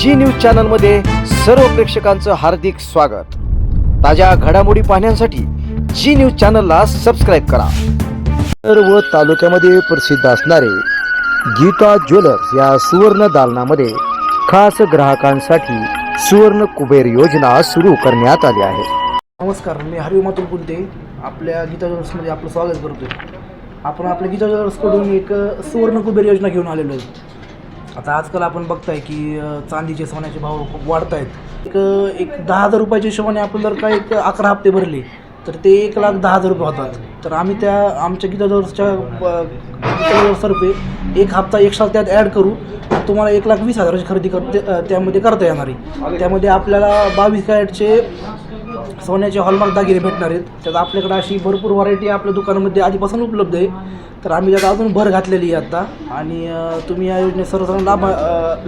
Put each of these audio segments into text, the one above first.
जी news चॅनलमध्ये सर्व प्रेक्षकांचं हार्दिक स्वागत. ताज्या घडामोडी पाहण्यासाठी जी न्यूज चॅनलला सबस्क्राईब करा. सर्व तालुक्यामध्ये प्रसिद्ध असणारे गीता ज्वेलर्स या सुवर्ण दालनामध्ये खास ग्राहकांसाठी सुवर्ण कुबेर योजना सुरू करण्यात आली आहे. नमस्कार मी हरिओ मातुल कुलते. आपल्या गीता ज्वेलर्समध्ये आपलं स्वागत करतो आपण आपल्या गीता ज्वेलर्सकडून एक सुवर्ण कुबेर योजना घेऊन आलेलो आहे. आता आजकाल आपण बघताय की चांदीचे सोन्याचे भाव खूप वाढत आहेत एक एक दहा हजार रुपयाच्या हिशोबाने आपण जर का एक अकरा हप्ते भरले तर ते एक लाख दहा हजार रुपये होतात. तर आम्ही त्या आमच्या किती ज्वेलर्सच्या अ, एक हप्ता एक्स्ट्रा त्यात ॲड करू तुम्हाला एक लाख वीस हजाराची खरेदी करते त्यामध्ये करता येणार आहे. त्यामध्ये आपल्याला बावीस कॅरेटचे सोन्याचे हॉलमार्क दागिने भेटणार आहेत. त्यात आपल्याकडे अशी भरपूर व्हरायटी आपल्या दुकानामध्ये आधीपासून उपलब्ध आहे. तर आम्ही त्यात अजून भर घातलेली आहे आता. आणि तुम्ही या योजनेत सर्वसाधारण लाभ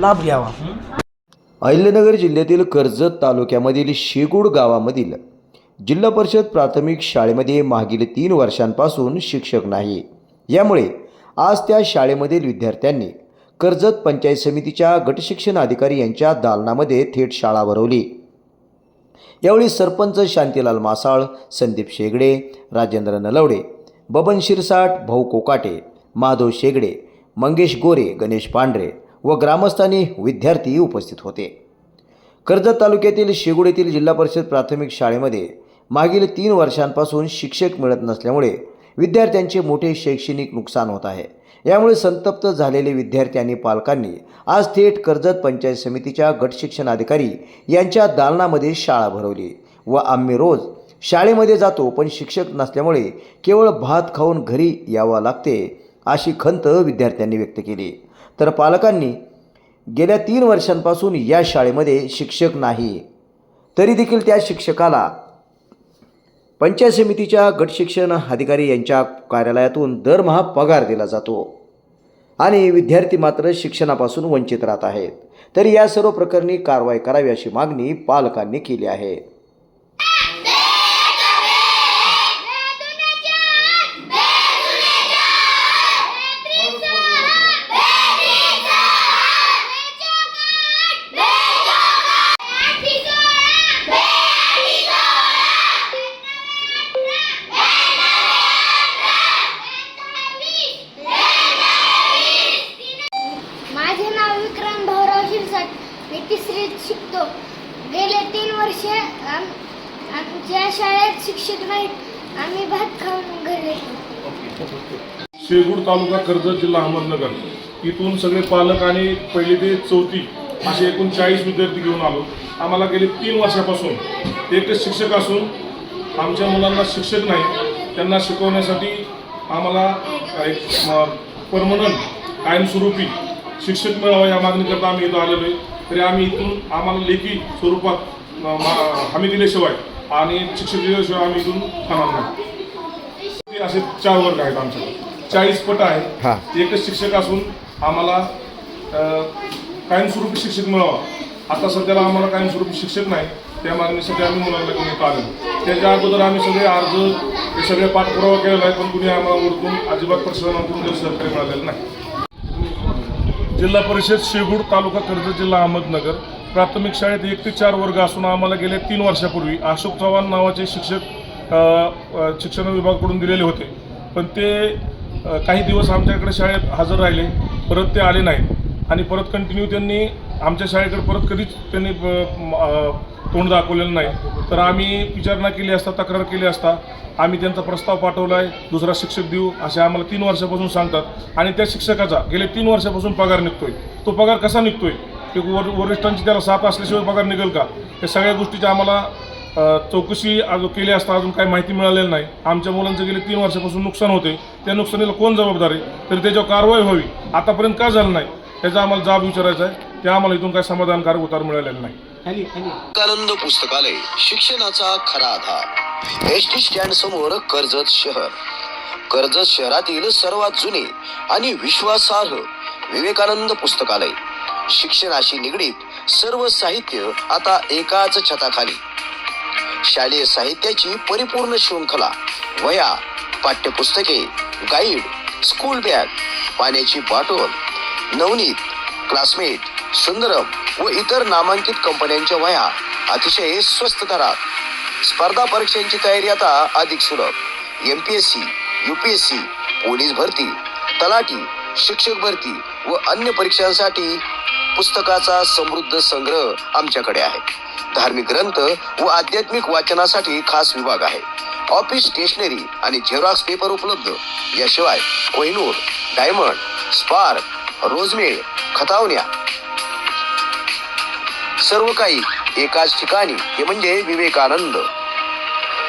लाभ घ्यावा. अहिल्यानगर जिल्ह्यातील कर्जत तालुक्यामधील शेगूड गावामधील जिल्हा परिषद प्राथमिक शाळेमध्ये मागील तीन वर्षांपासून शिक्षक नाही. यामुळे आज त्या शाळेमधील विद्यार्थ्यांनी कर्जत पंचायत समितीच्या गटशिक्षण अधिकारी यांच्या दालनामध्ये थेट शाळा भरवली. यावेळी सरपंच शांतीलाल मासाळ संदीप शेगडे राजेंद्र नलवडे बबन शिरसाट भाऊ कोकाटे माधव शेगडे मंगेश गोरे गणेश पांढरे व ग्रामस्थांनी विद्यार्थी उपस्थित होते. कर्जत तालुक्यातील शेगुड येथील जिल्हा परिषद प्राथमिक शाळेमध्ये मागील तीन वर्षांपासून शिक्षक मिळत नसल्यामुळे विद्यार्थ्यांचे मोठे शैक्षणिक नुकसान होत आहे. यामुळे संतप्त झालेले विद्यार्थी आणि पालकांनी आज थेट कर्जत पंचायत समितीच्या गटशिक्षण अधिकारी यांच्या दालनामध्ये शाळा भरवली. व आम्ही रोज शाळेमध्ये जातो पण शिक्षक नसल्यामुळे केवळ भात खाऊन घरी यावं लागते अशी खंत विद्यार्थ्यांनी व्यक्त केली. तर पालकांनी गेल्या तीन वर्षांपासून या शाळेमध्ये शिक्षक नाही तरी देखील त्या शिक्षकाला पंचायत समितीच्या गटशिक्षण अधिकारी यांच्या कार्यालयातून दरमहा पगार दिला जातो. आणि विद्यार्थी मात्र शिक्षणापासून वंचित राहत आहेत. तरी या सर्व प्रकरणी कारवाई करावी अशी मागणी पालकांनी केली आहे. ज्या शाळेत शिक्षक नाहीत आम्ही भात खाऊन घरी येतो तालुका कर्जत जिल्हा अहमदनगर. इथून सगळे पालक आणि पहिली ते चौथी असे एकूण चाळीस विद्यार्थी घेऊन आलो. आम्हाला गेले तीन वर्षापासून एकच शिक्षक असून आमच्या मुलांना शिक्षक नाही त्यांना शिकवण्यासाठी आम्हाला एक परमनंट कायमस्वरूपी शिक्षक मिळावा या मागणीकरता आम्ही इथं आलेलो आहे. तरी आम्ही इथून आम्हाला लेखी स्वरूपात हमी दिल्याशिवाय आणि शिक्षक दिल्याशिवाय आम्ही इथून थांबणार नाही. असे चार वर्ग आहेत आमच्याकडे. चाळीस पट हा. आहे एकच शिक्षक असून आम्हाला कायमस्वरूपी शिक्षक मिळावा. आता सध्याला आम्हाला कायमस्वरूपी शिक्षक नाही. त्या मागणीसाठी आम्ही मुलांना घेऊन येत आलो त्याच्या अगोदर आम्ही सगळे अर्ज हे सगळे पाठपुरावा केलेला आहे पण कुणी आम्हाला वरतून अजिबात प्रशासनाकडून काही सहकार्य मिळालेलं नाही. जिल्हा परिषद शेगूड तालुका कर्जत जिल्हा अहमदनगर. प्राथमिक शाळेत एक ते चार वर्ग असून आम्हाला गेल्या तीन वर्षापूर्वी अशोक चव्हाण नावाचे शिक्षक शिक्षण विभागाकडून दिलेले होते. पण ते काही दिवस आमच्याकडे शाळेत हजर राहिले परत ते आले नाहीत. आणि परत कंटिन्यू त्यांनी आमच्या शाळेकडे परत कधीच त्यांनी तोंड दाखवलेलं नाही. तर आम्ही विचारणा केली असता तक्रार केली असता आम्ही त्यांचा प्रस्ताव पाठवला आहे दुसरा शिक्षक देऊ असे आम्हाला तीन वर्षापासून सांगतात. आणि त्या शिक्षकाचा गेले तीन वर्षापासून पगार निघतोय. तो पगार कसा निघतोय? की वर वरिष्ठांची त्याला साथ असल्याशिवाय पगार निघेल का? या सगळ्या गोष्टीच्या आम्हाला चौकशी अजून केली असता अजून काही माहिती मिळालेली नाही. आमच्या मुलांचं गेले तीन वर्षापासून नुकसान होते. त्या नुकसानीला कोण जबाबदार आहे? तर त्याच्यावर कारवाई व्हावी. आतापर्यंत का झालं नाही? त्याचा आम्हाला जाब विचारायचा आहे. ते आम्हाला इथून काही समाधानकारक उतार मिळालेला नाही. विवेकानंद पुस्तकालय शिक्षणाचा खरा आधार. एस टी स्टँड समोर कर्जत शहर. कर्जत शहरातील सर्वात जुने आणि विश्वासार्ह विवेकानंद पुस्तकालय. शिक्षणाशी निगडीत सर्व साहित्य आता एकाच छताखाली. शालेय साहित्याची परिपूर्ण शृंखला वया पाठ्यपुस्तके गाईड स्कूल बॅग पाण्याची बाटोल नवनीत क्लासमेट सुंदरम व इतर नामांकित कंपन्यांच्या वह्या अतिशय स्वस्त दरात. स्पर्धा परीक्षांची तयारी आता अधिक सुलभ. M P S C U P S C police भरती तलाठी शिक्षक भरती व अन्य परीक्षांसाठी पुस्तकाचा समृद्ध संग्रह आमच्याकडे आहे. धार्मिक ग्रंथ व आध्यात्मिक वाचनासाठी खास विभाग आहे. ऑफिस स्टेशनरी आणि झेरॉक्स पेपर उपलब्ध. याशिवाय कोहिनूर डायमंड स्पार्क रोजमेळ खतावण्या. सर्व काही एकाच ठिकाणी. हे म्हणजे विवेकानंद.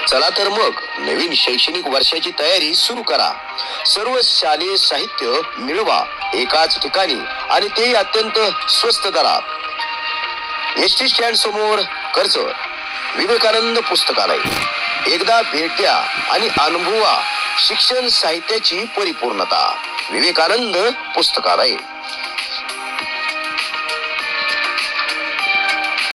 चला तर मग नवीन शैक्षणिक वर्षाची तयारी सुरू करा. सर्व शालेय साहित्य मिळवा. एकाच ठिकाणी आणि तेही अत्यंत स्वस्त दरात. एस टी स्टँड समोर कर्ज विवेकानंद पुस्तकालय. एकदा भेट द्या आणि अनुभवा शिक्षण साहित्याची परिपूर्णता. विवेकानंद पुस्तकालय.